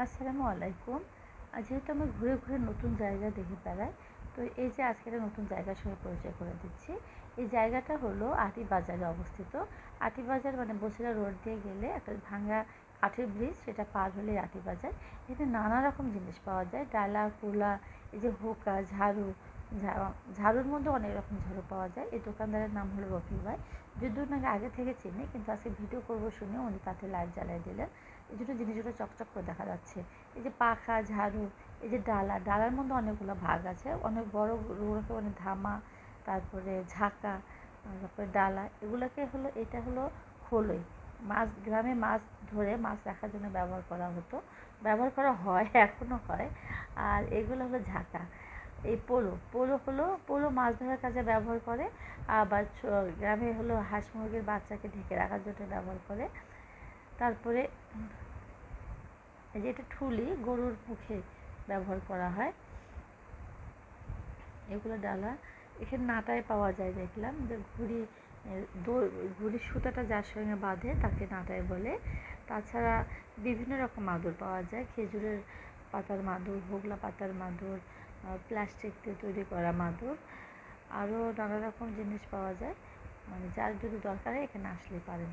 আসসালামু আলাইকুম। যেহেতু আমি ঘুরে ঘুরে নতুন জায়গা দেখে বেড়াই তো এই যে আজকে একটা নতুন জায়গার সঙ্গে পরিচয় করে দিচ্ছি। এই জায়গাটা হলো আটি বাজারে অবস্থিত। আটি বাজার মানে বসিরা রোড দিয়ে গেলে একটা ভাঙ্গা কাঠের ব্রিজ সেটা পার হলে আটি বাজার। এখানে নানা রকম জিনিস পাওয়া যায়। ডালা, কুলা, এই যে হুকা, ঝাড়ু ঝাড়ুর মধ্যে অনেক রকম ঝাড়ু পাওয়া যায়। এই দোকানদারের নাম হলো রফিক ভাই। যদিও নাকি আগে থেকে চিনি, কিন্তু আজকে ভিডিও করব শুনে উনি তাতে লাইট জ্বালাই দিলেন। এই জন্য জিনিসগুলো চকচক করে দেখা যাচ্ছে। এই যে পাখা, ঝাড়ু, এই যে ডালা, ডালার মধ্যে অনেকগুলো ভাগ আছে। অনেক বড় ওগুলোকে মানে ধামা, তারপরে ঝাঁকা, তারপরে ডালা, এগুলোকে হলো, এটা হলো খোলই মাছ, গ্রামে মাছ ধরে মাছ রাখার জন্য ব্যবহার করা হতো। ব্যবহার করা হয় এখনও হয়। আর এগুলো হলো ঝাঁকা। এই পোলো পোলো হলো, পোলো মাছ ধরার কাজে ব্যবহার করে, আবার গ্রামে হলো হাঁস মুরগির বাচ্চাকে ঢেকে রাখার জন্য ব্যবহার করে। তারপরে এই যে এটা ঠুলি, গরুর মুখে ব্যবহার করা হয়। এগুলো ডালা, এখানে নাটায় পাওয়া যায়, দেখলাম। যে ঘুড়ি ঘুড়ির সুতাটা যার সঙ্গে বাঁধে, তাকে নাটায় বলে। তাছাড়া বিভিন্ন রকম মাদুর পাওয়া যায়, খেজুরের পাতার মাদুর, হোগলা পাতার মাদুর প্লাস্টিক দিয়ে তৈরি করা মাদুর। আরও নানা রকম জিনিস পাওয়া যায়। মানে যার যদি দরকার হয় এখানে আসলে পারেন।